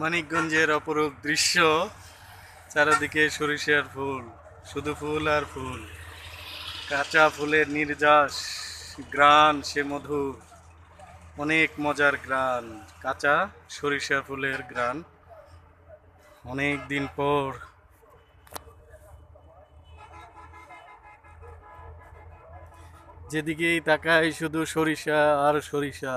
মানিকগঞ্জের অপরূপ দৃশ্য, চারিদিকে সরিষার ফুল, শুধু ফুল আর ফুল। কাঁচা ফুলের নির্যাস গ্রান সে মধুর, অনেক মজার গ্রান কাঁচা সরিষা ফুলের গ্রান অনেক দিন পর যেদিকেই তাকাই শুধু সরিষা আর সরিষা।